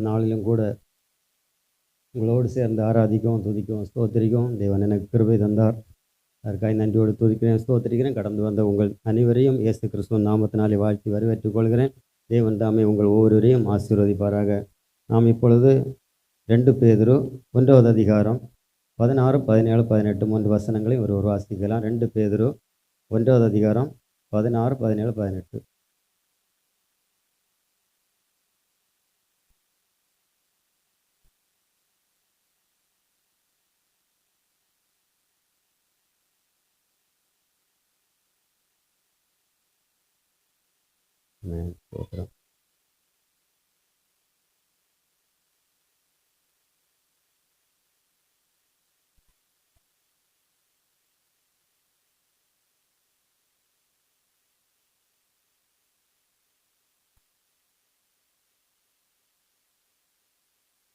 நாளிலும் கூட உங்களோடு சேர்ந்து ஆராதிக்கவும் துதிக்கவும் ஸ்தோத்திரிக்கவும். தேவன் எனக்கு கிருபை தந்தார். அதற்காக நன்றியோடு துதிக்கிறேன் ஸ்தோத்திரிக்கிறேன். கடந்து வந்த உங்கள் அனைவரையும் இயேசு கிறிஸ்துவ நாமத்தினாலே வாழ்த்தி வரவேற்றுக் கொள்கிறேன். தேவன் தாமே உங்கள் ஒவ்வொருவரையும் ஆசீர்வதிப்பாராக. நாம் இப்பொழுது ரெண்டு பேதுரு ஒன்றாவது அதிகாரம் பதினாறு பதினேழு பதினெட்டு மூன்று வசனங்களையும் ஒரு ஒரு வாசிக்கலாம். ரெண்டு பேதுரு ஒன்றாவது அதிகாரம் பதினாறு பதினேழு பதினெட்டு. ஸ்தோத்திரம்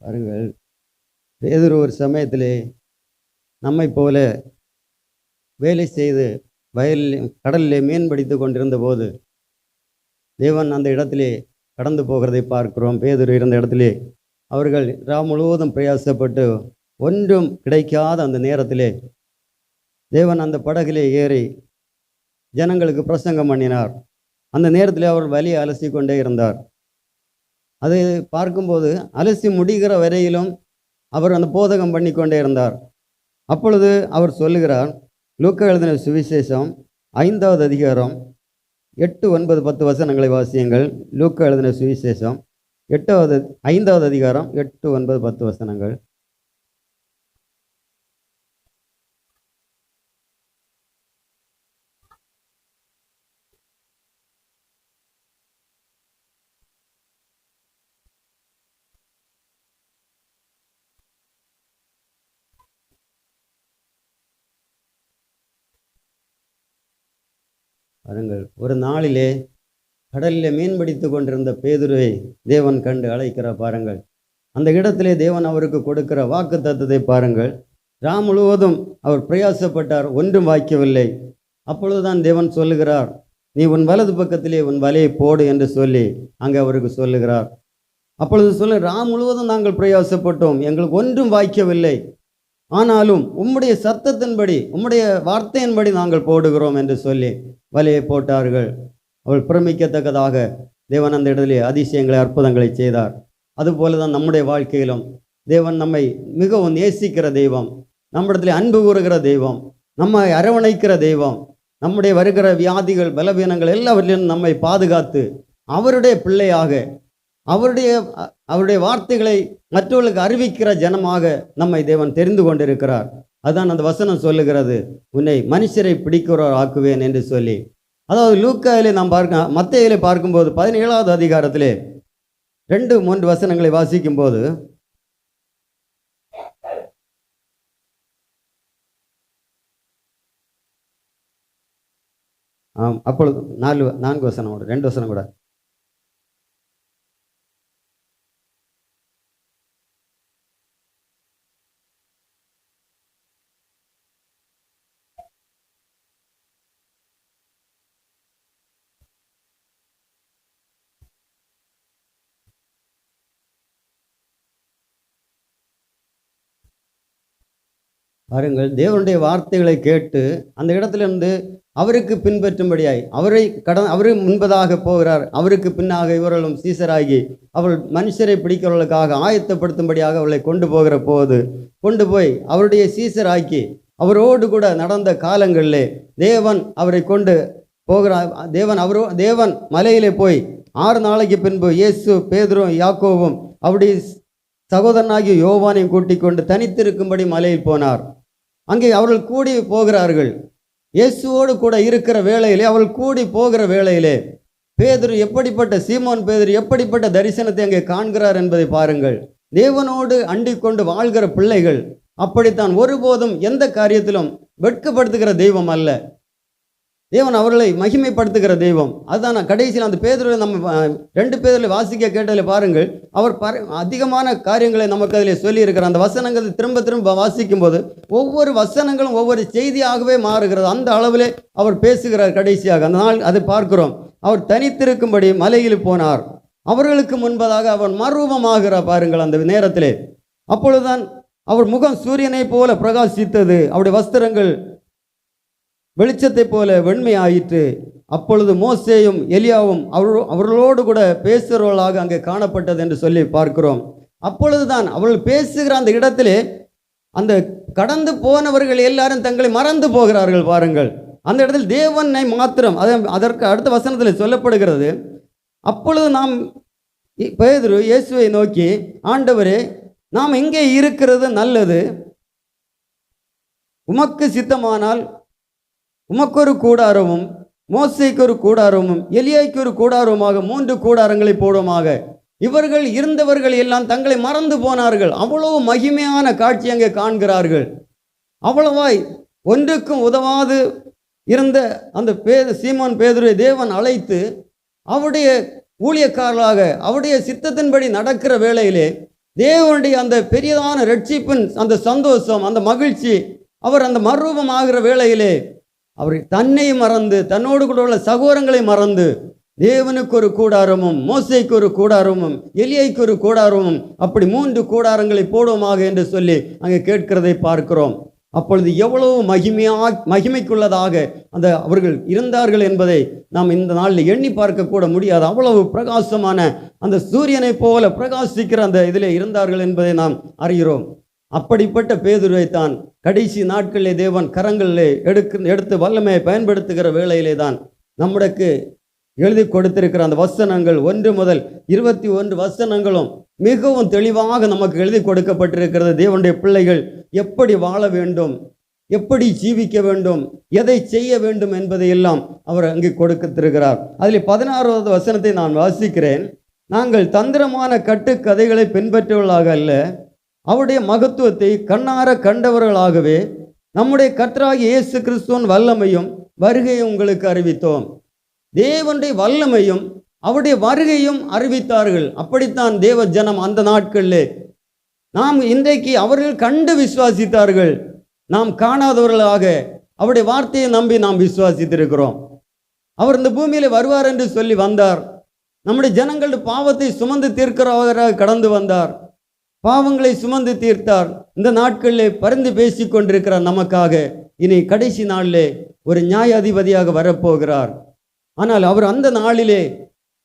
பாருங்கள். பேதுரு ஒரு சமயத்திலே நம்மை போல வேலை செய்து வயலில் கடலிலே மீன் பிடித்து கொண்டிருந்த போது தேவன் அந்த இடத்திலே கடந்து போகிறதை பார்க்கிறோம். பேதுரு இருந்த இடத்திலே அவர்கள் ரா முழுவதும் பிரயாசப்பட்டு ஒன்றும் கிடைக்காத அந்த நேரத்திலே தேவன் அந்த படகிலே ஏறி ஜனங்களுக்கு பிரசங்கம் பண்ணினார். அந்த நேரத்தில் அவர் வலியை அலசி கொண்டே இருந்தார். அதை பார்க்கும்போது அலசி முடிகிற வரையிலும் அவர் அந்த போதகம் பண்ணி கொண்டே இருந்தார். அப்பொழுது அவர் சொல்லுகிறார் லூக்க எழுதின சுவிசேஷம் ஐந்தாவது அதிகாரம் எட்டு ஒன்பது பத்து வசனங்களை வாசியுங்கள். லூக்கா எழுதின சுவிசேஷம். எட்டாவது ஐந்தாவது அதிகாரம். எட்டு ஒன்பது பத்து வசனங்கள் பாருங்கள் ஒரு நாளிலே கடலில் மீன்பிடித்து கொண்டிருந்த பேதுருவை தேவன் கண்டு அழைக்கிற பாருங்கள். அந்த இடத்திலே தேவன் அவருக்கு கொடுக்கிற வாக்கு தத்துவத்தை பாருங்கள். ராம் முழுவதும் அவர் பிரயாசப்பட்டார் ஒன்றும் வாய்க்கவில்லை. அப்பொழுதுதான் தேவன் சொல்லுகிறார் நீ உன் வலது பக்கத்திலே உன் வலையை போடு என்று சொல்லி அங்கே அவருக்கு சொல்லுகிறார். அப்பொழுது சொல்ல ராம் முழுவதும் நாங்கள் பிரயாசப்பட்டோம் எங்களுக்கு ஒன்றும் வாய்க்கவில்லை. ஆனாலும் உம்முடைய சத்தத்தின்படி உம்முடைய வார்த்தையின்படி நாங்கள் போடுகிறோம் என்று சொல்லி வலையை போட்டார்கள். அவள் பிரமிக்கத்தக்கதாக தேவன் அந்த இடத்திலே அதிசயங்களை அற்புதங்களை செய்தார். அதுபோல தான் நம்முடைய வாழ்க்கையிலும் தேவன் நம்மை மிகவும் நேசிக்கிற தெய்வம் நம்மிடத்தில் அன்பு கூறுகிற தெய்வம் நம்மை அரவணைக்கிற தெய்வம் நம்முடைய வருகிற வியாதிகள் பலவீனங்கள் எல்லாவற்றிலும் நம்மை பாதுகாத்து அவருடைய பிள்ளையாக அவருடைய அவருடைய வார்த்தைகளை மற்றவர்களுக்கு அறிவிக்கிற ஜனமாக நம்மை தேவன் தெரிந்து கொண்டிருக்கிறார். அதான் அந்த வசனம் சொல்லுகிறது உன்னை மனுஷரை பிடிக்கிறோர் ஆக்குவேன் என்று சொல்லி. அதாவது லூக்காவிலே நாம் பார்க்க மத்தையிலே பார்க்கும்போது பதினேழாவது அதிகாரத்திலே ரெண்டு மூன்று வசனங்களை வாசிக்கும் போது ஆம் அப்பொழுது நாலு நான்கு வசனம் கூட ரெண்டு வசனம் கூட. பாருங்கள் தேவனுடைய வார்த்தைகளை கேட்டு அந்த இடத்திலிருந்து அவருக்கு பின்பற்றும்படியாய் அவரை கடன் அவரு முன்பதாக போகிறார். அவருக்கு பின்னாக இவர்களும் சீசராகி அவள் மனுஷரை பிடிக்கிறவர்களுக்காக ஆயத்தப்படுத்தும்படியாக அவளை கொண்டு போகிற போது கொண்டு போய் அவருடைய சீசராக்கி அவரோடு கூட நடந்த காலங்களிலே தேவன் அவரை கொண்டு போகிறார் தேவன் அவரோ தேவன் மலையிலே போய் ஆறு நாளைக்கு பின்பு இயேசு பேதுரும் யாக்கோவும் அவருடைய சகோதரனாகிய யோவானையும் கூட்டிக் கொண்டு தனித்திருக்கும்படி மலையில் போனார். அங்கே அவர்கள் கூடி போகிறார்கள். இயேசுவோடு கூட இருக்கிற வேளையிலே அவள் கூடி போகிற வேளையிலே பேதர் எப்படிப்பட்ட சீமோன் பேதர் எப்படிப்பட்ட தரிசனத்தை அங்கே காண்கிறார் என்பதை பாருங்கள். தேவனோடு அண்டிக் கொண்டு வாழ்கிற பிள்ளைகள் அப்படித்தான் ஒருபோதும் எந்த காரியத்திலும் வெட்கப்படுத்துகிற தெய்வம் அல்ல. தேவன் அவர்களை மகிமைப்படுத்துகிற தெய்வம். அதுதான் நான் கடைசியில் அந்த பேதரில் நம்ம ரெண்டு பேரில் வாசிக்க கேட்டதில் பாருங்கள். அவர் பர அதிகமான காரியங்களை நமக்கு அதில் சொல்லியிருக்கிறார். அந்த வசனங்கள் திரும்ப திரும்ப வாசிக்கும் போது ஒவ்வொரு வசனங்களும் ஒவ்வொரு செய்தியாகவே மாறுகிறது. அந்த அளவிலே அவர் பேசுகிறார் கடைசியாக. அந்த நாள் அதை பார்க்கிறோம். அவர் தனித்திருக்கும்படி மலையில் போனார். அவர்களுக்கு முன்பதாக அவர் மறுரூபமாகிறார் பாருங்கள் அந்த நேரத்திலே. அப்பொழுதுதான் அவர் முகம் சூரியனைப் போல பிரகாசித்தது. அவருடைய வஸ்திரங்கள் வெளிச்சத்தைப் போல வெண்மை ஆயிற்று அப்பொழுது மோசேயும் எலியாவும் அவர் அவர்களோடு கூட பேசுகிறவர்களாக அங்கே காணப்பட்டது என்று சொல்லி பார்க்கிறோம். அப்பொழுதுதான் அவள் பேசுகிற அந்த இடத்திலே அந்த கடந்து போனவர்கள் எல்லாரும் தங்களை மறந்து போகிறார்கள் பாருங்கள். அந்த இடத்தில் தேவனை மாத்திரம் அதை அதற்கு அடுத்த வசனத்தில் சொல்லப்படுகிறது. அப்பொழுது நாம் இ- பேதுரு இயேசுவை நோக்கி ஆண்டவரே நாம் இங்கே இருக்கிறது நல்லது? உமக்கு சித்தமானால் உமக்கொரு கூடாரமும் மோசைக்கு ஒரு கூடாரமும் எலியாய்க்கு ஒரு கூடாரமாக மூன்று கூடாரங்களை போடுமாக இவர்கள் இருந்தவர்கள் எல்லாம் தங்களை மறந்து போனார்கள். அவ்வளவு மகிமையான காட்சி அங்கே காண்கிறார்கள். அவ்வளவாய் ஒன்றுக்கும் உதவாது இருந்த அந்த பே சீமான் பேதுரை தேவன் அழைத்து அவருடைய ஊழியக்காரர்களாக அவருடைய சித்தத்தின்படி நடக்கிற வேளையிலே தேவனுடைய அந்த பெரியதான ரட்சிப்பின் அந்த சந்தோஷம் அந்த மகிழ்ச்சி அவர் அந்த மறுரூபம் ஆகிற வேளையிலே அவர் தன்னை மறந்து தன்னோடு கூட உள்ள சகோதரங்களை மறந்து தேவனுக்கு ஒரு கூடாரமும் மோசைக்கு ஒரு கூடாரமும் எலியைக்கு ஒரு கூடாரமும் அப்படி மூன்று கூடாரங்களை போடுவோமாக என்று சொல்லி அங்கே கேட்கிறதை பார்க்கிறோம். அப்பொழுது எவ்வளவு மகிமையா மகிமைக்குள்ளதாக அந்த அவர்கள் இருந்தார்கள் என்பதை நாம் இந்த நாளில் எண்ணி பார்க்க கூட முடியாது. அவ்வளவு பிரகாசமான அந்த சூரியனைப் போல பிரகாசிக்கிற அந்த இதில் இருந்தார்கள் என்பதை நாம் அறிகிறோம். அப்படிப்பட்ட பேதுருவை தான் கடைசி நாட்களிலே தேவன் கரங்களிலே எடுக்க எடுத்து வல்லமையை பயன்படுத்துகிற வேளையிலே தான் நம்மளுக்கு எழுதி கொடுத்திருக்கிற அந்த வசனங்கள் ஒன்று முதல் இருபத்தி ஒன்று வசனங்களும் மிகவும் தெளிவாக நமக்கு எழுதி கொடுக்கப்பட்டிருக்கிறது. தேவனுடைய பிள்ளைகள் எப்படி வாழ வேண்டும் எப்படி ஜீவிக்க வேண்டும் எதை செய்ய வேண்டும் என்பதை எல்லாம் அவர் அங்கே கொடுத்திருக்கிறார். அதில் பதினாறாவது வசனத்தை நான் வாசிக்கிறேன். நாங்கள் தந்திரமான கட்டுக்கதைகளை பின்பற்றுவர்களாக அல்ல அவருடைய மகத்துவத்தை கண்ணார கண்டவர்களாகவே நம்முடைய கர்த்தராகிய இயேசு கிறிஸ்துவின் வல்லமையும் வருகையை உங்களுக்கு அறிவித்தோம். தேவனுடைய வல்லமையும் அவருடைய வருகையும் அறிவித்தார்கள். அப்படித்தான் தேவ ஜனம் அந்த நாட்களிலே நாம் இன்றைக்கு அவர்கள் கண்டு விசுவாசித்தார்கள். நாம் காணாதவர்களாக அவருடைய வார்த்தையை நம்பி நாம் விசுவாசித்திருக்கிறோம். அவர் இந்த பூமியில் வருவார் என்று சொல்லி வந்தார். நம்முடைய ஜனங்களுடைய பாவத்தை சுமந்து தீர்க்கிறவராக கடந்து வந்தார். பாவங்களை சுமந்து தீர்த்தார். இந்த நாட்களில் பரிந்து பேசி கொண்டிருக்கிறார் நமக்காக இனி கடைசி நாளிலே ஒரு நியாயாதிபதியாக வரப்போகிறார். ஆனால் அவர் அந்த நாளிலே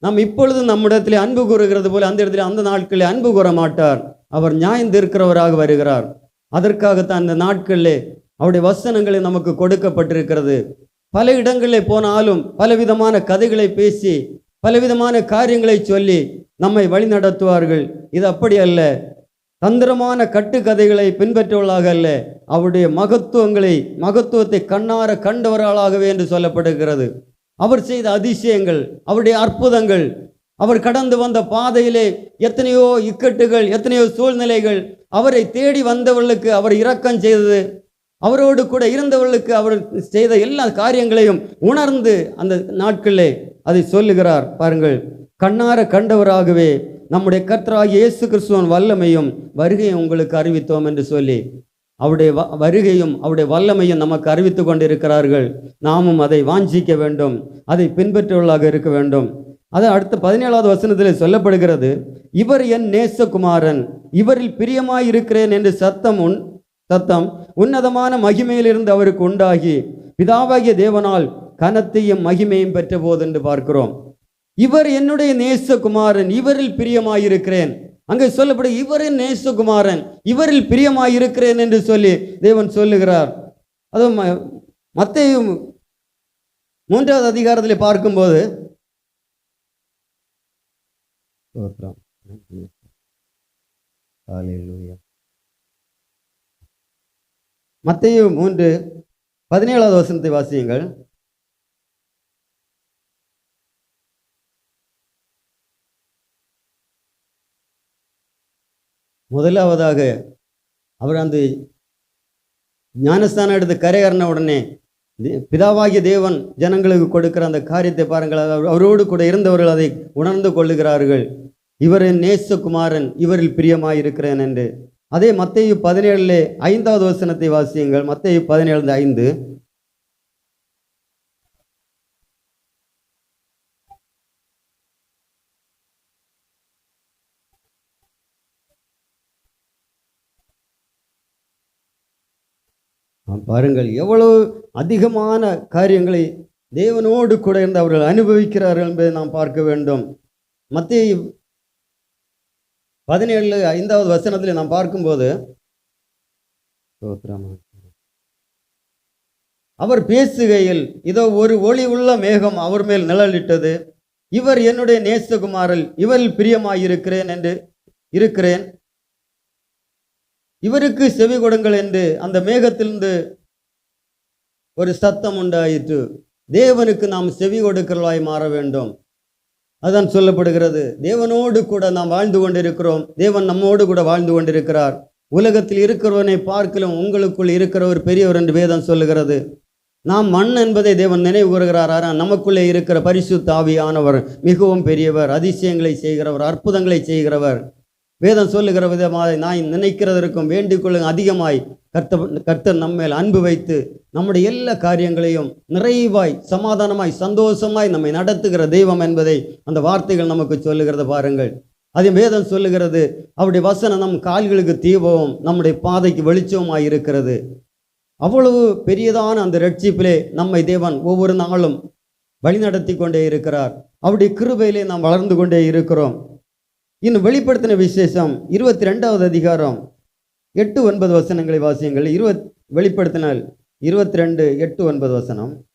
நாம் இப்பொழுது நம்மிடத்திலே அன்பு கூறுகிறது போல அந்த இடத்துல அந்த நாட்களில் அன்பு கூற மாட்டார். அவர் நியாயம் தீர்க்கிறவராக வருகிறார். அதற்காகத்தான் இந்த நாட்களிலே அவருடைய வசனங்களை நமக்கு கொடுக்கப்பட்டிருக்கிறது. பல இடங்களில் போனாலும் பலவிதமான கதைகளை பேசி பலவிதமான காரியங்களை சொல்லி நம்மை வழிநடத்துவார்கள். இது அப்படி அல்ல. தந்திரமான கட்டுக்கதைகளை பின்பற்றுவர்களாக அல்ல. அவருடைய மகத்துவங்களை மகத்துவத்தை கண்ணார கண்டவர்களாகவே என்று சொல்லப்படுகிறது. அவர் செய்த அதிசயங்கள் அவருடைய அற்புதங்கள் அவர் கடந்து வந்த பாதையிலே எத்தனையோ இக்கட்டுகள் எத்தனையோ சூழ்நிலைகள் அவரை தேடி வந்தவர்களுக்கு அவர் இரக்கம் செய்தது. அவரோடு கூட இருந்தவர்களுக்கு அவர் செய்த எல்லா காரியங்களையும் உணர்ந்து அந்த நாட்களிலே அதை சொல்லுகிறார். பாருங்கள் கண்ணார கண்டவராகவே நம்முடைய கர்த்தராக இயேசு கிறிஸ்துவன் வல்லமையும் வருகையும் உங்களுக்கு அறிவித்தோம் என்று சொல்லி அவருடைய வ- வருகையும் அவருடைய வல்லமையும் நமக்கு அறிவித்து கொண்டிருக்கிறார்கள். நாமும் அதை வாஞ்சிக்க வேண்டும் அதை பின்பற்றுவர்களாக இருக்க வேண்டும். அது அடுத்த பதினேழாவது வசனத்தில் சொல்லப்படுகிறது இவர் என் நேசகுமாரன் இவரில் பிரியமாய் இருக்கிறேன் என்று சத்தம் உன் சத்தம் உன்னதமான மகிமையிலிருந்து அவருக்கு உண்டாகி பிதாவாகிய தேவனால் கனத்தையும் மகிமையும் பெற்ற போது என்று பார்க்கிறோம். இவர் என்னுடைய நேசகுமாரன் இவரில் பிரியமாயிருக்கிறேன் அங்கே சொல்லப்படும் இவரின் நேசகுமாரன் இவரில் பிரியமாயிருக்கிறேன் என்று சொல்லி தேவன் சொல்லுகிறார் அதுவும் ம- மத்தேயு மூன்றாவது அதிகாரத்தில் பார்க்கும்போது ஸ்தோத்திரம். ஹalleluya. மத்தேயு மூன்று பதினேழாவது வசனத்தை வாசியுங்கள் முதலாவதாக அவர் அந்த ஞானஸ்தானம் எடுத்து கரையறின உடனே பிதாவாகிய தேவன் ஜனங்களுக்கு கொடுக்கிற அந்த காரியத்தை பாருங்கள். அவரோடு கூட இருந்தவர்கள் அதை உணர்ந்து கொள்ளுகிறார்கள். இவரின் நேசகுமாரன் இவரில் பிரியமாயிருக்கிறேன் என்று. அதே மத்தையு பதினேழுல ஐந்தாவது வசனத்தை வாசியுங்கள். மத்தையு பதினேழு ஐந்து ஆம், பாருங்கள் எவ்வளவு அதிகமான காரியங்களை தேவனோடு கூட இருந்து அவர்கள் அனுபவிக்கிறார்கள் என்பதை நாம் பார்க்க வேண்டும். மத்திய பதினேழு ஐந்தாவது வசனத்தில் நாம் பார்க்கும்போது அவர் பேசுகையில் இதோ ஒரு ஒளி உள்ள மேகம் அவர் மேல் நிழலிட்டது. இவர் என்னுடைய நேசகுமாரல் இவரில் பிரியமாயிருக்கிறேன் என்று இருக்கிறேன். இவருக்கு செவி கொடுங்கள் என்று அந்த மேகத்திலிருந்து ஒரு சத்தம் உண்டாயிற்று. தேவனுக்கு நாம் செவி கொடுக்கிறவாய் மாற வேண்டும். அதான் சொல்லப்படுகிறது. தேவனோடு கூட நாம் வாழ்ந்து கொண்டிருக்கிறோம். தேவன் நம்மோடு கூட வாழ்ந்து கொண்டிருக்கிறார். உலகத்தில் இருக்கிறவனை பார்க்கலும் உங்களுக்குள் இருக்கிற ஒரு பெரியவர் என்று வேதம் சொல்லுகிறது. நாம் மண் என்பதை தேவன் நினைவு கூறுகிறார். ஆனால் நமக்குள்ளே இருக்கிற பரிசு தாவியானவர் மிகவும் பெரியவர். அதிசயங்களை செய்கிறவர் அற்புதங்களை செய்கிறவர். வேதம் சொல்லுகிற விதமாக நான் நினைக்கிறதற்கும் வேண்டிக் கொள்ளுங்க அதிகமாய் கர்த்த கர்த்தர் நம்மேல் அன்பு வைத்து நம்முடைய எல்லா காரியங்களையும் நிறைவாய் சமாதானமாய் சந்தோஷமாய் நம்மை நடத்துகிற தெய்வம் என்பதை அந்த வார்த்தைகள் நமக்கு சொல்லுகிறது பாருங்கள். அதே வேதம் சொல்லுகிறது அவருடைய வசனம் நம் கால்களுக்கு தீபமும் நம்முடைய பாதைக்கு வெளிச்சமாய் இருக்கிறது. அவ்வளவு பெரியதான அந்த ரட்சிப்பிலே நம்மை தேவன் ஒவ்வொரு நாளும் வழிநடத்தி கொண்டே இருக்கிறார். அவருடைய கிருபையிலே நாம் வளர்ந்து கொண்டே இருக்கிறோம். இன்னும் வெளிப்படுத்தின விசேஷம் இருபத்தி ரெண்டாவது அதிகாரம் எட்டு ஒன்பது வசனங்களை வாசியுங்கள். இருபத் வெளிப்படுத்தினால் இருபத்தி ரெண்டு எட்டு ஒன்பது வசனம்.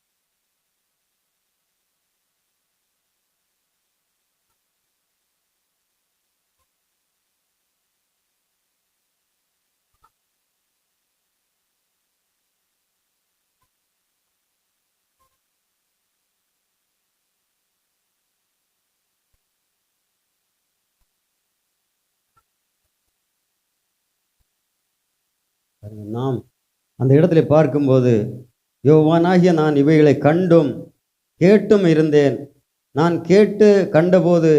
நாம் அந்த இடத்துல பார்க்கும்போது யோவானாகிய நான் இவைகளை கண்டும் கேட்டும் இருந்தேன். நான் கேட்டு கண்டபோது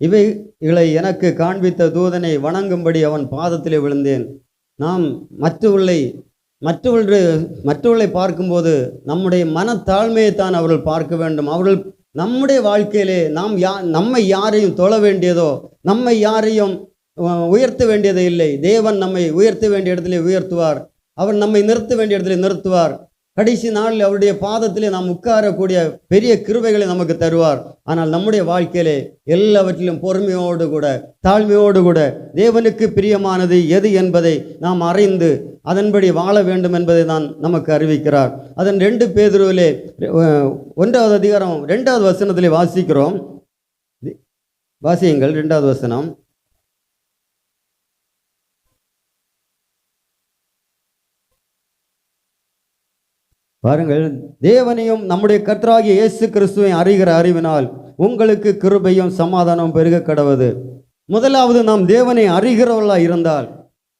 இவைகளை எனக்கு காண்பித்த தூதனை வணங்கும்படி அவன் பாதத்திலே விழுந்தேன். நாம் மற்றவர்களை மற்றவர்கள் மற்றவர்களை பார்க்கும்போது நம்முடைய மனத்தாழ்மையை தான் அவர்கள் பார்க்க வேண்டும். அவர்கள் நம்முடைய வாழ்க்கையிலே நாம் யா நம்மை யாரையும் தொழ வேண்டியதோ நம்மை யாரையும் உயர்த்த வேண்டியது இல்லை. தேவன் நம்மை உயர்த்த வேண்டிய இடத்திலே உயர்த்துவார். அவர் நம்மை நிறுத்த வேண்டிய இடத்திலே நிறுத்துவார். கடைசி நாளில் அவருடைய பாதத்திலே நாம் உட்காரக்கூடிய பெரிய கிருவைகளை நமக்கு தருவார். ஆனால் நம்முடைய வாழ்க்கையிலே எல்லாவற்றிலும் பொறுமையோடு கூட தாழ்மையோடு கூட தேவனுக்கு பிரியமானது எது என்பதை நாம் அறிந்து அதன்படி வாழ வேண்டும் என்பதை தான் நமக்கு அறிவிக்கிறார். அதன் ரெண்டு பேதுருவிலே ஒன்றாவது அதிகாரம் ரெண்டாவது வசனத்திலே வாசிக்கிறோம். வாசியுங்கள் ரெண்டாவது வசனம். பாருங்கள் தேவனையும் நம்முடைய கர்த்தராகிய இயேசு கிறிஸ்துவை அறிகிற அறிவினால் உங்களுக்கு கிருபையும் சமாதானம் பெருக கடவுது முதலாவது நாம் தேவனை அறிகிறவர்களாக இருந்தால்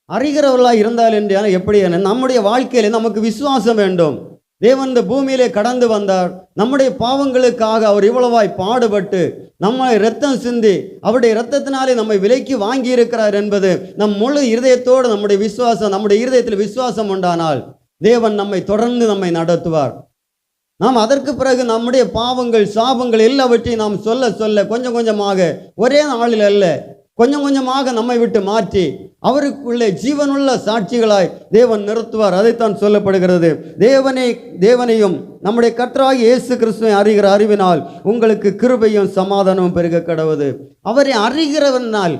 அறிகிறவர்களாக இருந்தால் என்று எப்படி நம்முடைய வாழ்க்கையில நமக்கு விசுவாசம் வேண்டும். தேவன் இந்த பூமியிலே கடந்து வந்தார். நம்முடைய பாவங்களுக்காக அவர் இவ்வளவாய் பாடுபட்டு நம்மளை ரத்தம் சிந்தி அவருடைய இரத்தத்தினாலே நம்மை விலைக்கு வாங்கி இருக்கிறார் என்பது நம் முழு இருதயத்தோடு நம்முடைய விசுவாசம் நம்முடைய இருதயத்தில் விசுவாசம் உண்டானால் தேவன் நம்மை தொடர்ந்து நம்மை நடத்துவார். நாம் அதற்கு பிறகு நம்முடைய பாவங்கள் சாபங்கள் எல்லாவற்றையும் நாம் சொல்ல சொல்ல கொஞ்சம் கொஞ்சமாக ஒரே நாளில் அல்ல கொஞ்சம் கொஞ்சமாக நம்மை விட்டு மாற்றி அவருக்குள்ளே ஜீவனுள்ள சாட்சிகளாய் தேவன் நிறுத்துவார். அதைத்தான் சொல்லப்படுகிறது. தேவனை தேவனையும் நம்முடைய கர்த்தராகிய இயேசு கிறிஸ்துவை அறிகிற அறிவினால் உங்களுக்கு கிருபையும் சமாதானமும் பெருக கடவுது. அவரை அறிகிறவனால்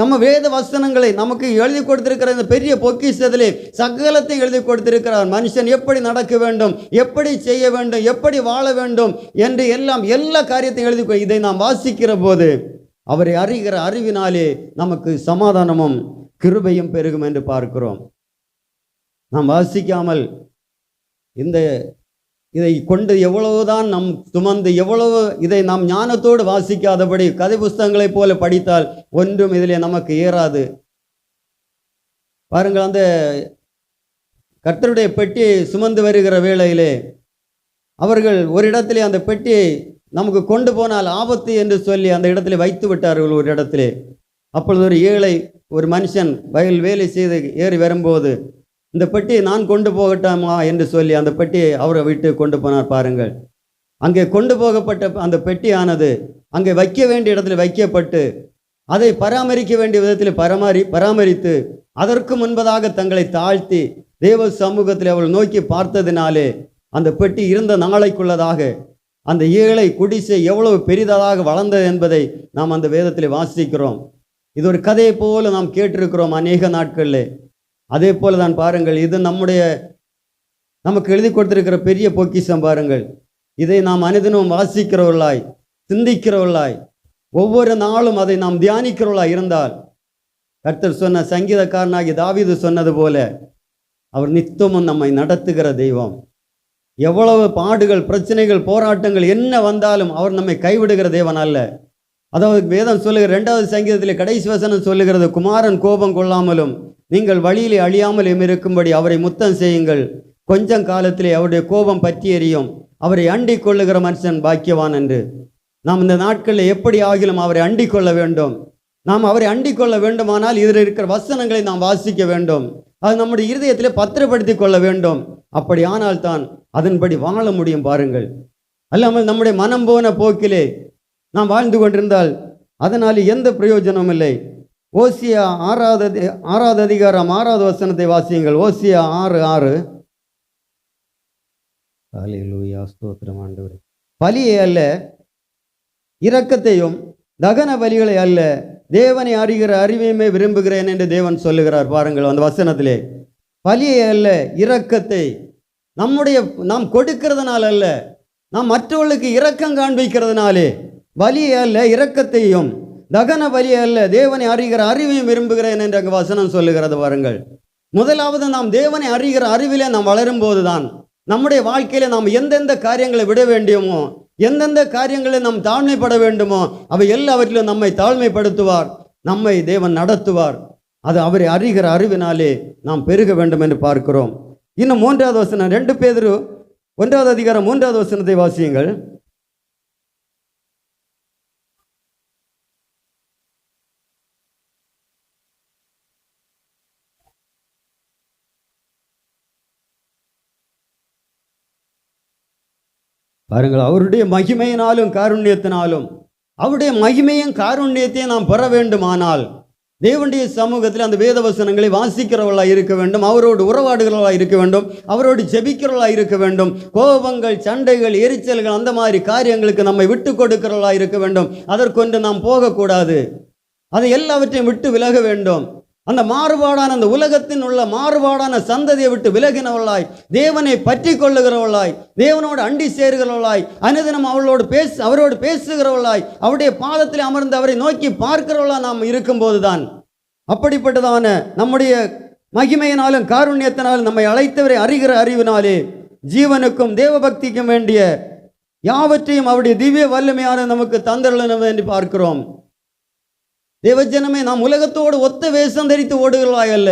நம்ம வேத வசனங்களை நமக்கு எழுதி கொடுத்திருக்கிற இந்த பெரிய பொக்கிஷத்திலே சகலத்தை எழுதி கொடுத்திருக்கிறார். மனுஷன் எப்படி நடக்க வேண்டும் எப்படி செய்ய வேண்டும் எப்படி வாழ வேண்டும் என்று எல்லாம் எல்லா காரியத்தையும் எழுதி இதை நாம் வாசிக்கிற போது அவரை அறிகிற அறிவினாலே நமக்கு சமாதானமும் கிருபையும் பெருகும் என்று பார்க்கிறோம். நாம் வாசிக்காமல் இந்த இதை கொண்டு எவ்வளவுதான் நம் சுமந்து எவ்வளவு இதை நாம் ஞானத்தோடு வாசிக்காதபடி கதை புஸ்தகங்களைப் போல படித்தால் ஒன்றும் இதிலே நமக்கு ஏறாது. பாருங்கள் அந்த கர்த்தருடைய பெட்டியை சுமந்து வருகிற வேளையிலே அவர்கள் ஒரு இடத்திலே அந்த பெட்டியை நமக்கு கொண்டு போனால் ஆபத்து என்று சொல்லி அந்த இடத்திலே வைத்து விட்டார்கள் ஒரு இடத்திலே. அப்பொழுது ஒரு ஏழை ஒரு மனுஷன் வயல் வேலை செய்து ஏறி வரும்போது இந்த பெட்டியை நான் கொண்டு போகட்டாமா என்று சொல்லி அந்த பெட்டியை அவரை விட்டு கொண்டு போனார் பாருங்கள். அங்கே கொண்டு போகப்பட்ட அந்த பெட்டியானது அங்கே வைக்க வேண்டிய இடத்துல வைக்கப்பட்டு அதை பராமரிக்க வேண்டிய விதத்தில் பராமரி பராமரித்து அதற்கு முன்பதாக தங்களை தாழ்த்தி தேவ சமூகத்தில் அவள் நோக்கி பார்த்ததினாலே அந்த பெட்டி இருந்த நாளைக்குள்ளதாக அந்த ஏழை குடிசை எவ்வளவு பெரிதாக வளர்ந்தது என்பதை நாம் அந்த வேதத்தில் வாசிக்கிறோம். இது ஒரு கதையை போல நாம் கேட்டிருக்கிறோம் அநேக நாட்களில். அதே போல தான் பாருங்கள் இது நம்முடைய நமக்கு எழுதி கொடுத்திருக்கிற பெரிய பொக்கிஷம் பாருங்கள். இதை நாம் அனுதினமும் வாசிக்கிறவர்களாய் சிந்திக்கிறவர்களாய் ஒவ்வொரு நாளும் அதை நாம் தியானிக்கிறவர்களாய் இருந்தால் கர்த்தர் சொன்ன சங்கீதக்காரனாகி தாவீது சொன்னது போல அவர் நித்தமும் நம்மை நடத்துகிற தெய்வம். எவ்வளவு பாடுகள் பிரச்சனைகள் போராட்டங்கள் என்ன வந்தாலும் அவர் நம்மை கைவிடுகிற தேவன் அல்ல. அதாவது வேதம் சொல்லுகிற ரெண்டாவது சங்கீதத்தில் கடைசி வசனம் சொல்லுகிறது குமாரன் கோபம் கொள்ளாமலும் நீங்கள் வழியிலே அழியாமல் இருக்கும்படி அவரை முத்தம் செய்யுங்கள். கொஞ்சம் காலத்திலே அவருடைய கோபம் பற்றி எறியும் அவரை அண்டிக் கொள்ளுகிற மனுஷன் பாக்கியவான் என்று. நாம் இந்த நாட்களில் எப்படி ஆகிலும் அவரை அண்டிக் கொள்ள வேண்டும். நாம் அவரை அண்டிக் கொள்ள வேண்டுமானால் இதில் இருக்கிற வசனங்களை நாம் வாசிக்க வேண்டும். அது நம்முடைய இருதயத்திலே பத்திரப்படுத்திக் கொள்ள வேண்டும். அப்படி ஆனால் தான் அதன்படி வாழ முடியும் பாருங்கள். அல்லாமல் நம்முடைய மனம் போன போக்கிலே நாம் வாழ்ந்து கொண்டிருந்தால் அதனால் எந்த பிரயோஜனமும் இல்லை. ஓசியா ஆறாவது ஆறாவது அதிகாரம் ஆறாவது வசனத்தை வாசியுங்கள். ஓசியா ஆறு ஆறு. ஹalleluya, ஸ்தோத்திரம் ஆண்டவர். பலியை அல்ல இரக்கத்தையும் தகன பலிகளை அல்ல தேவனை அறிகிற அறிவையுமே விரும்புகிறேன் என்று தேவன் சொல்லுகிறார். பாருங்கள் அந்த வசனத்திலே. பலியை அல்ல இரக்கத்தை. நம்முடைய நாம் கொடுக்கிறதுனால அல்ல நாம் மற்றவர்களுக்கு இரக்கம் காண்பிக்கிறதுனாலே பலியை அல்ல இரக்கத்தையும் தகன பலி அல்ல தேவனை அறிகிற அறிவையும் விரும்புகிறேன் என்று அங்கு வசனம் சொல்லுகிறது வாருங்கள் முதலாவது நாம் தேவனை அறிகிற அறிவிலே நாம் வளரும் போதுதான் நம்முடைய வாழ்க்கையில நாம் எந்தெந்த காரியங்களை விட வேண்டியமோ எந்தெந்த காரியங்களை நாம் தாழ்மைப்பட வேண்டுமோ அவை எல்லாவற்றிலும் நம்மை தாழ்மைப்படுத்துவார் நம்மை தேவன் நடத்துவார். அது அவரை அறிகிற அறிவினாலே நாம் பெருக வேண்டும் என்று பார்க்கிறோம். இன்னும் மூன்றாவது வசனம் ரெண்டு பேரும் ஒன்றாவது அதிகாரம் மூன்றாவது வசனத்தை வாசியுங்கள். பாருங்கள் அவருடைய மகிமையினாலும் காருண்யத்தினாலும் அவருடைய மகிமையும் காருண்யத்தையும் நாம் பெற வேண்டுமானால் தேவனுடைய சமூகத்தில் அந்த வேத வசனங்களை வாசிக்கிறவர்களாக இருக்க வேண்டும் அவரோடு உறவாடுகிறவர்களாக இருக்க வேண்டும் அவரோடு ஜெபிக்கிறவர்களாக இருக்க வேண்டும் கோபங்கள் சண்டைகள் எரிச்சல்கள் அந்த மாதிரி காரியங்களுக்கு நம்மை விட்டு கொடுக்கிறவர்களாக இருக்க வேண்டும். அதற்கொண்டு நாம் போகக்கூடாது. அதை எல்லாவற்றையும் விட்டு விலக வேண்டும். அந்த மாறுபாடான அந்த உலகத்தின் உள்ள மாறுபாடான சந்ததியை விட்டு விலகினவளாய் தேவனை பற்றி கொள்ளுகிறவளாய் தேவனோடு அண்டி சேருகிறவளாய் அனுதினம் அவளோடு பேச அவரோடு பேசுகிறவளாய் அவருடைய பாதத்தில் அமர்ந்து அவரை நோக்கி பார்க்கிறவளா நாம் இருக்கும்போதுதான். அப்படிப்பட்டதான நம்முடைய மகிமையினாலும் காருண்யத்தினாலும் நம்மை அழைத்தவரை அறிகிற அறிவினாலே ஜீவனுக்கும் தேவபக்திக்கும் வேண்டிய யாவற்றையும் அவருடைய திவ்ய வல்லமையான நமக்கு தந்தரணும் என்று பார்க்கிறோம். தேவஜனமே நாம் உலகத்தோடு ஒத்த வேஷம் தரித்து ஓடுகிறாய் அல்ல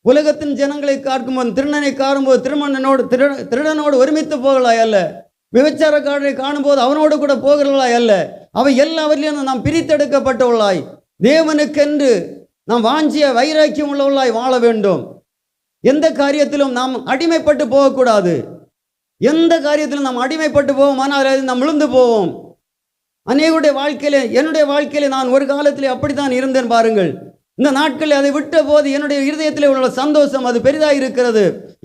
உலகத்தின் ஜனங்களை காக்கும்போது திருநனை காணும்போது திருமணனோடு திரு திருடனோடு ஒருமித்து போகலாய் அல்ல விபச்சாரக்காரரை காணும்போது அவனோடு கூட போகிறவளாய் அல்ல அவை எல்லாவற்றிலும் நாம் பிரித்தெடுக்கப்பட்டவளாய் தேவனுக்கென்று நாம் வாஞ்சிய வைராக்கியம் உள்ளவளாய் வாழ வேண்டும். எந்த காரியத்திலும் நாம் அடிமைப்பட்டு போகக்கூடாது. எந்த காரியத்திலும் நாம் அடிமைப்பட்டு போவோம் ஆனால் நாம் விழுந்து போவோம். அநேகருடைய வாழ்க்கையில் என்னுடைய வாழ்க்கையில் நான் ஒரு காலத்தில் அப்படித்தான் இருந்தேன் பாருங்கள். இந்த நாட்களில் அதை விட்ட போது என்னுடைய இருதயத்தில் உள்ள சந்தோஷம் அது பெரிதாக இருக்கிறது.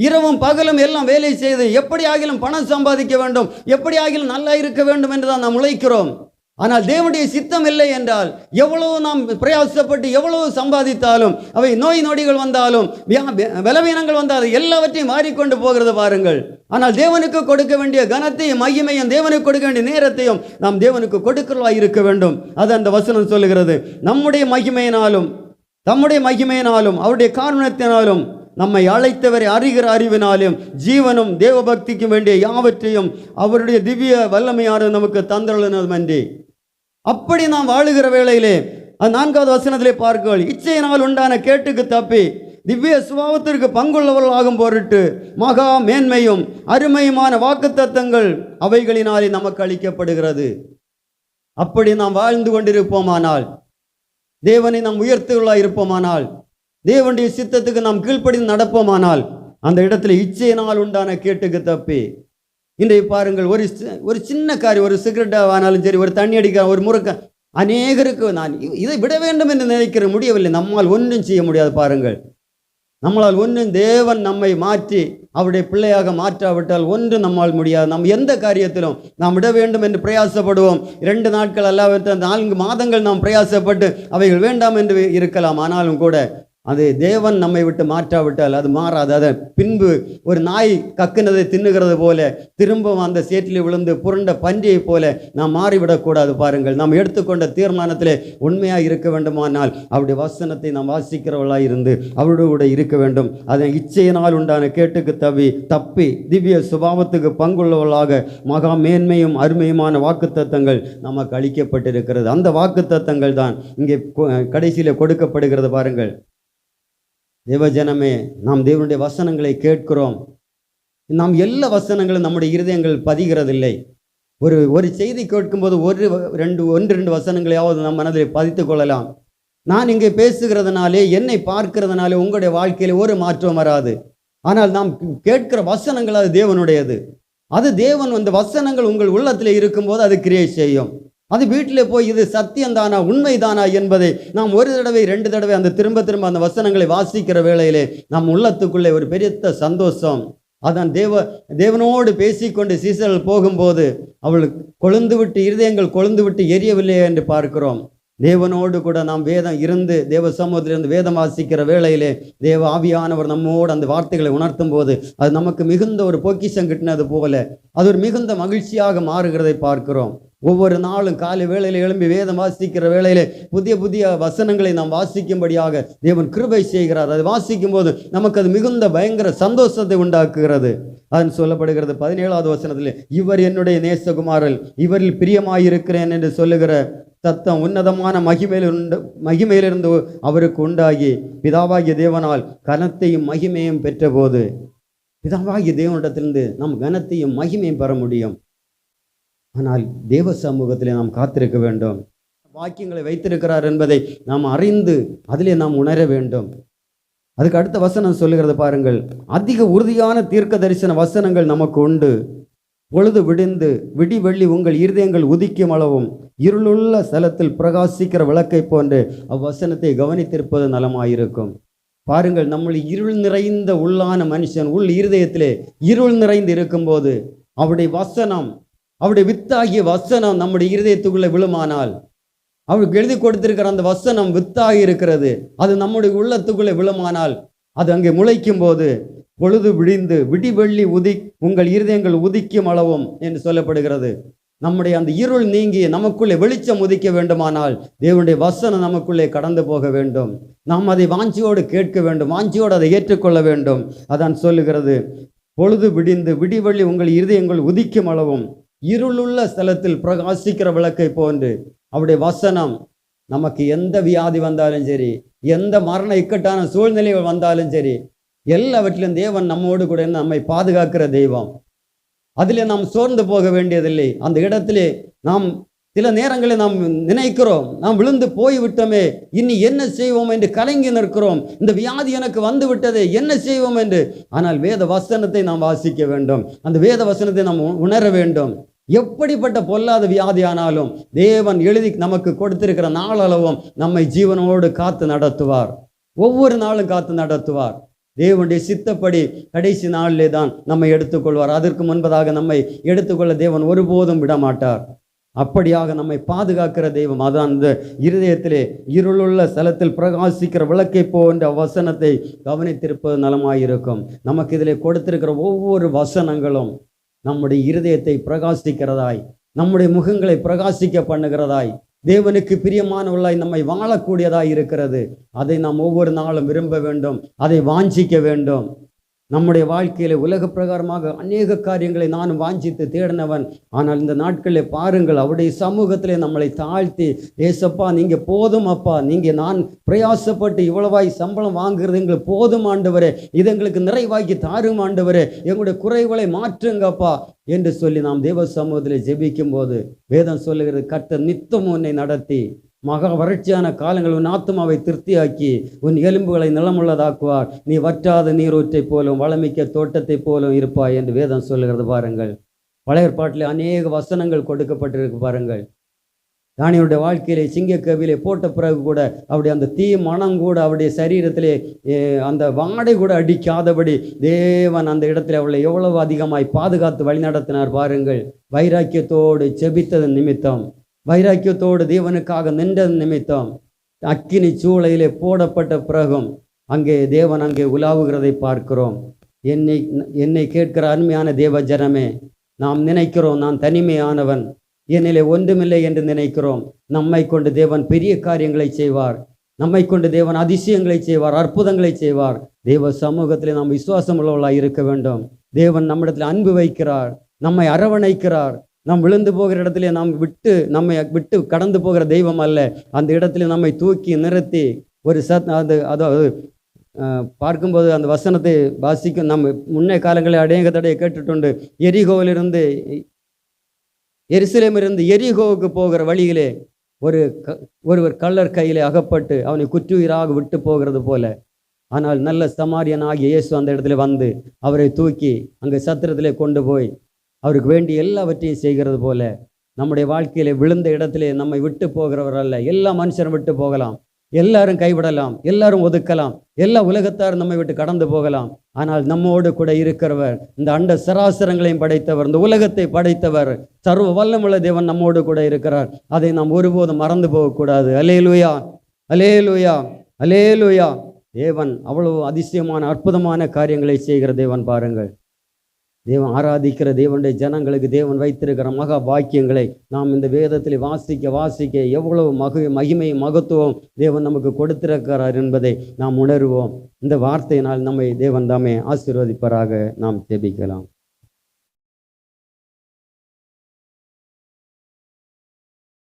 இரவும் பகலும் எல்லாம் வேலை செய்து எப்படி ஆகிலும் பணம் சம்பாதிக்க வேண்டும் எப்படி ஆகிலும் நல்லா இருக்க வேண்டும் என்று தான் நாம் உழைக்கிறோம். ஆனால் தேவனுடைய சித்தம் இல்லை என்றால் எவ்வளவு நாம் பிரயாசப்பட்டு எவ்வளவு சம்பாதித்தாலும் அவை நோய் நொடிகள் வந்தாலும் வியா- பலவீனங்கள் வந்தாலும் எல்லாவற்றையும் மாறிக்கொண்டு போகிறது பாருங்கள். ஆனால் தேவனுக்கு கொடுக்க வேண்டிய கனத்தையும் மகிமையும் தேவனுக்கு கொடுக்க வேண்டிய நேரத்தையும் நாம் தேவனுக்கு கொடுக்கிறவா இருக்க வேண்டும். அது அந்த வசனம் சொல்லுகிறது. நம்முடைய மகிமையினாலும் தம்முடைய மகிமையினாலும் அவருடைய காரணத்தினாலும் நம்மை அழைத்தவரை அறிகிற அறிவினாலும் ஜீவனும் தேவபக்திக்கும் வேண்டிய யாவற்றையும் அவருடைய திவ்ய வல்லமையான நமக்கு தந்தள்ளனதுமன்றி அப்படி நாம் வாழுகிற வேளையிலே நான்காவது வசனத்திலே பார்க்கள் இச்சையினால் உண்டான கேட்டுக்கு தப்பி திவ்ய சுபாவத்திற்கு பங்குள்ளவர்களாகும் பொருட்டு மகா மேன்மையும் அருமையுமான வாக்குத்தத்தங்கள் அவைகளினாலே நமக்கு அளிக்கப்படுகிறது. அப்படி நாம் வாழ்ந்து கொண்டிருப்போமானால் தேவனை நாம் உயர்த்துகளாக இருப்போமானால் தேவனுடைய சித்தத்துக்கு நாம் கீழ்ப்படிந்து நடப்போமானால் அந்த இடத்துல இச்சையினால் உண்டான கேட்டுக்கு தப்பி. இன்றைய பாருங்கள் ஒரு ஒரு சின்ன காரியம் ஒரு சிகரெட்டாக ஆனாலும் சரி ஒரு தண்ணி அடிக்க ஒரு முறுக்க அநேகருக்கு நான் இதை விட வேண்டும் என்று நினைக்கிற முடியவில்லை. நம்மால் ஒன்றும் செய்ய முடியாது பாருங்கள். நம்மளால் ஒன்றும் தேவன் நம்மை மாற்றி அவருடைய பிள்ளையாக மாற்றாவிட்டால் ஒன்று நம்மால் முடியாது. நம் எந்த காரியத்திலும் நாம் விட வேண்டும் என்று பிரயாசப்படுவோம். இரண்டு நாட்கள் அல்லாவிட்ட நான்கு மாதங்கள் நாம் பிரயாசப்பட்டு அவைகள் வேண்டாம் என்று இருக்கலாம். ஆனாலும் கூட அது தேவன் நம்மை விட்டு மாற்றாவிட்டால் அது மாறாது. அதை பின்பு ஒரு நாய் கக்குனதை தின்னுகிறது போல திரும்பவும் அந்த சேற்றில் விழுந்து புரண்ட பன்றியை போல நாம் மாறிவிடக்கூடாது பாருங்கள். நாம் எடுத்துக்கொண்ட தீர்மானத்தில் உண்மையாக இருக்க வேண்டுமானால் அவருடைய வசனத்தை நாம் வாசிக்கிறவர்களாக இருந்து அவரோடு கூட இருக்க வேண்டும். அதன் இச்சையினால் உண்டான கேட்டுக்கு தவி தப்பி திவ்ய சுபாவத்துக்கு பங்குள்ளவர்களாக மகா மேன்மையும் அருமையுமான வாக்குத்தத்தங்கள் நமக்கு அளிக்கப்பட்டிருக்கிறது. அந்த வாக்குத்தத்தங்கள் தான் இங்கே கடைசியில் கொடுக்கப்படுகிறது பாருங்கள். தேவஜனமே நாம் தேவனுடைய வசனங்களை கேட்கிறோம். நாம் எல்லா வசனங்களும் நம்முடைய இருதயங்கள் பதிகிறதில்லை. ஒரு ஒரு செய்தி கேட்கும்போது ஒரு ரெண்டு ஒன்று ரெண்டு வசனங்களையாவது நம் மனதில் பதித்துக் கொள்ளலாம். நான் இங்கே பேசுகிறதுனாலே என்னை பார்க்கிறதுனாலே உங்களுடைய வாழ்க்கையில் ஒரு மாற்றம் வராது. ஆனால் நாம் கேட்கிற வசனங்கள் அது தேவனுடையது. அது தேவன் அந்த வசனங்கள் உங்கள் உள்ளத்தில் இருக்கும்போது அது கிரியேட் செய்யும். அது வீட்டில் போய் இது சத்தியம்தானா உண்மைதானா என்பதை நாம் ஒரு தடவை ரெண்டு தடவை அந்த திரும்ப திரும்ப அந்த வசனங்களை வாசிக்கிற வேளையிலே நம் உள்ளத்துக்குள்ளே ஒரு பெரிய சந்தோஷம். அதான் தேவ தேவனோடு பேசிக்கொண்டு சீசர்கள் போகும்போது அவள் கொழுந்து விட்டு இருதயங்கள் கொழுந்து விட்டு எரியவில்லையே என்று பார்க்கிறோம். தேவனோடு கூட நாம் வேதம் இருந்து தேவ சமூகத்திலிருந்து வேதம் வாசிக்கிற வேளையிலே தேவ ஆவியானவர் நம்மோடு அந்த வார்த்தைகளை உணர்த்தும் போது அது நமக்கு மிகுந்த ஒரு பொக்கிஷம் கிட்டினது போல அது ஒரு மிகுந்த மகிழ்ச்சியாக மாறுகிறதை பார்க்கிறோம். ஒவ்வொரு நாளும் காலை வேளையில் எழும்பி வேதம் வாசிக்கிற வேளையில் புதிய புதிய வசனங்களை நாம் வாசிக்கும்படியாக தேவன் கிருபை செய்கிறார். அதை வாசிக்கும் போது நமக்கு அது மிகுந்த பயங்கர சந்தோஷத்தை உண்டாக்குகிறது. அதன் சொல்லப்படுகிறது பதினேழாவது வசனத்தில் இவர் என்னுடைய நேசகுமாரல் இவரில் பிரியமாயிருக்கிறேன் என்று சொல்லுகிற தத்தம் உன்னதமான மகிமையிலிருந்து மகிமையிலிருந்து அவருக்கு உண்டாகி பிதாவாகிய தேவனால் கனத்தையும் மகிமையும் பெற்றபோது பிதாவாகிய தேவனிடத்திலிருந்து நாம் கனத்தையும் மகிமையும் பெற முடியும். ஆனால் தேவ சமூகத்திலே நாம் காத்திருக்க வேண்டும். வாக்கியங்களை வைத்திருக்கிறார் என்பதை நாம் அறிந்து அதிலே நாம் உணர வேண்டும். அதுக்கு அடுத்த வசனம் சொல்லுகிறது பாருங்கள். அதிக உறுதியான தீர்க்க தரிசன வசனங்கள் நமக்கு உண்டு. பொழுது விடிந்து விடி வெள்ளி உங்கள் இருதயங்கள் உதிக்கும் அளவும் இருளுள்ள ஸ்தலத்தில் பிரகாசிக்கிற விளக்கை போன்று அவ்வசனத்தை கவனித்திருப்பது நலமாயிருக்கும். பாருங்கள் நம்மளை இருள் நிறைந்த உள்ளான மனுஷன் உள் இருதயத்திலே இருள் நிறைந்து இருக்கும்போது அவருடைய வசனம் அவருடைய வித்தாகிய வசனம் நம்முடைய இருதயத்துக்குள்ளே விழுமானால் அவருக்கு எழுதி கொடுத்திருக்கிற அந்த வசனம் வித்தாகி இருக்கிறது. அது நம்முடைய உள்ளத்துக்குள்ளே விழுமானால் அது அங்கே முளைக்கும் போது பொழுது விடிந்து விடிவெள்ளி உதி உங்கள் இருதயங்கள் உதிக்கும் அளவும் என்று சொல்லப்படுகிறது. நம்முடைய அந்த இருள் நீங்கி நமக்குள்ளே வெளிச்சம் உதிக்க வேண்டுமானால் தேவனுடைய வசனம் நமக்குள்ளே கடந்து போக வேண்டும். நாம் அதை வாஞ்சியோடு கேட்க வேண்டும். வாஞ்சியோடு அதை ஏற்றுக்கொள்ள வேண்டும். அதான் சொல்லுகிறது. பொழுது விடிந்து விடிவெள்ளி உங்கள் இருதயங்கள் உதிக்கும் அளவும் இருளுள்ள ஸ்தலத்தில் பிரகாசிக்கிற விளக்கை போன்று அவருடைய வசனம் நமக்கு எந்த வியாதி வந்தாலும் சரி எந்த மரண இக்கட்டான சூழ்நிலைகள் வந்தாலும் சரி எல்லாவற்றிலும் தேவன் நம்மோடு கூட நம்மை பாதுகாக்கிற தெய்வம். அதிலே நாம் சோர்ந்து போக வேண்டியதில்லை. அந்த இடத்திலே நாம் சில நேரங்களில் நாம் நினைக்கிறோம் நாம் விழுந்து போய்விட்டோமே இனி என்ன செய்வோம் என்று கலங்கி நிற்கிறோம். இந்த வியாதி எனக்கு வந்து விட்டதே என்ன செய்வோம் என்று. ஆனால் வேத வசனத்தை நாம் வாசிக்க வேண்டும். அந்த வேத வசனத்தை நாம் உ- உணர வேண்டும். எப்படிப்பட்ட பொல்லாத வியாதியானாலும் தேவன் எழுதி நமக்கு கொடுத்திருக்கிற நாளளவும் நம்மை ஜீவனோடு காத்து நடத்துவார். ஒவ்வொரு நாளும் காத்து நடத்துவார். தேவனுடைய சித்தப்படி கடைசி நாளிலே தான் நம்மை எடுத்துக்கொள்வார். அதற்கு முன்பதாக நம்மை எடுத்துக்கொள்ள தேவன் ஒருபோதும் விடமாட்டார். அப்படியாக நம்மை பாதுகாக்கிற தெய்வம் அதான் அந்த இருதயத்திலே இருளுள்ள ஸ்தலத்தில் பிரகாசிக்கிற விளக்கை போன்ற வசனத்தை கவனித்திருப்பது நலமாயிருக்கும். நமக்கு இதிலே கொடுத்திருக்கிற ஒவ்வொரு வசனங்களும் நம்முடைய இருதயத்தை பிரகாசிக்கிறதாய் நம்முடைய முகங்களை பிரகாசிக்க பண்ணுகிறதாய் தேவனுக்கு பிரியமானவர்களாய் நம்மை வாழக்கூடியதாய் இருக்கிறது. அதை நாம் ஒவ்வொரு நாளும் விரும்ப வேண்டும். அதை வாஞ்சிக்க வேண்டும். நம்முடைய வாழ்க்கையில உலக பிரகாரமாக அநேக காரியங்களை நானும் வாஞ்சித்து தேடினவன். ஆனால் இந்த நாட்களில் பாருங்கள் அவருடைய சமூகத்திலே நம்மளை தாழ்த்தி ஏசப்பா நீங்க போதும் அப்பா. நீங்க நான் பிரயாசப்பட்டு இவ்வளவாய் சம்பளம் வாங்குறது எங்களுக்கு போதும் ஆண்டவரே. இது எங்களுக்கு நிறைவாக்கி தாரும் ஆண்டவரே. எங்களுடைய குறைகளை மாற்றுங்கப்பா என்று சொல்லி நாம் தேவ சமூகத்தில் ஜெபிக்கும் போது வேதம் சொல்லுகிறது கர்த்தர் நித்தம் உன்னை நடத்தி. மகா வறட்சியான காலங்கள் உன் ஆத்மாவை திருப்தியாக்கி உன் எலும்புகளை நிலமுள்ளதாக்குவார். நீ வற்றாத நீரூற்றைப் போலும் வளமிக்க தோட்டத்தைப் போலும் இருப்பாய் என்று வேதம் சொல்லுகிறது பாருங்கள். பழையற்பாட்டிலே அநேக வசனங்கள் கொடுக்கப்பட்டிருக்கு பாருங்கள். தானியனுடைய வாழ்க்கையிலே சிங்கக்கவிலே போட்ட பிறகு கூட அவருடைய அந்த தீ மனம் கூட அவருடைய சரீரத்திலே அந்த வாடை கூட அடிக்காதபடி தேவன் அந்த இடத்துல அவளை எவ்வளவு அதிகமாய் பாதுகாத்து வழிநடத்தினார் பாருங்கள். வைராக்கியத்தோடு செபித்ததன் நிமித்தம். வைராக்கியத்தோடு தேவனுக்காக நின்றது நிமித்தம் அக்கினி சூளையிலே போடப்பட்ட பிறகும் அங்கே தேவன் அங்கே உலாவுகிறதை பார்க்கிறோம். என்னை என்னை கேட்கிற அருமையான தேவ ஜனமே நாம் நினைக்கிறோம் நான் தனிமையானவன் என்னிலே ஒன்றுமில்லை என்று நினைக்கிறோம். நம்மை கொண்டு தேவன் பெரிய காரியங்களை செய்வார். நம்மை கொண்டு தேவன் அதிசயங்களை செய்வார் அற்புதங்களை செய்வார். தேவ சமூகத்தில் நாம் விசுவாசம் உள்ளவர்களாக இருக்க வேண்டும். தேவன் நம்மிடத்தில் அன்பு வைக்கிறார் நம்மை அரவணைக்கிறார். நாம் விழுந்து போகிற இடத்துல நாம் விட்டு நம்மை விட்டு கடந்து போகிற தெய்வம் அல்ல. அந்த இடத்துல நம்மை தூக்கி நிறுத்தி ஒரு சத் அது அதாவது அஹ், பார்க்கும்போது அந்த வசனத்தை வாசிக்கும் நம்ம முன்னே காலங்களில் அடையங்க தடையை கேட்டுட்டுண்டு. எரிகோவிலிருந்து எரிசிலமிருந்து எரிகோவுக்கு போகிற வழியிலே ஒரு க ஒருவர் கள்ளர் கையிலே அகப்பட்டு அவனை குற்றுயிராக விட்டு போகிறது போல. ஆனால் நல்ல சமாரியன் ஆகிய இயேசு அந்த இடத்துல வந்து அவரை தூக்கி அங்கே சத்திரத்திலே கொண்டு போய் அவருக்கு வேண்டிய எல்லாவற்றையும் செய்கிறது போல நம்முடைய வாழ்க்கையில் விழுந்த இடத்திலே நம்மை விட்டு போகிறவர் அல்ல. எல்லா மனுஷரும் விட்டு போகலாம். எல்லாரும் கைவிடலாம். எல்லாரும் ஒதுக்கலாம். எல்லா உலகத்தாரும் நம்மை விட்டு கடந்து போகலாம். ஆனால் நம்மோடு கூட இருக்கிறவர் இந்த அண்ட சராசரங்களையும் படைத்தவர் இந்த உலகத்தை படைத்தவர் சர்வ வல்லமுள்ள தேவன் நம்மோடு கூட இருக்கிறார். அதை நாம் ஒருபோதும் மறந்து போகக்கூடாது. அலேலுயா அலேலுயா அலேலுயா தேவன் அவ்வளவு அதிசயமான அற்புதமான காரியங்களை செய்கிற தேவன் பாருங்கள். தேவன் ஆராதிக்கிற தேவனுடைய ஜனங்களுக்கு தேவன் வைத்திருக்கிற மகா பாக்கியங்களை நாம் இந்த வேதத்தில் வாசிக்க வாசிக்க எவ்வளவு மகு மகிமை மகத்துவம் தேவன் நமக்கு கொடுத்திருக்கிறார் என்பதை நாம் உணர்வோம். இந்த வார்த்தையினால் நம்மை தேவன் தாமே ஆசீர்வதிப்பராக. நாம் ஜெபிக்கலாம்.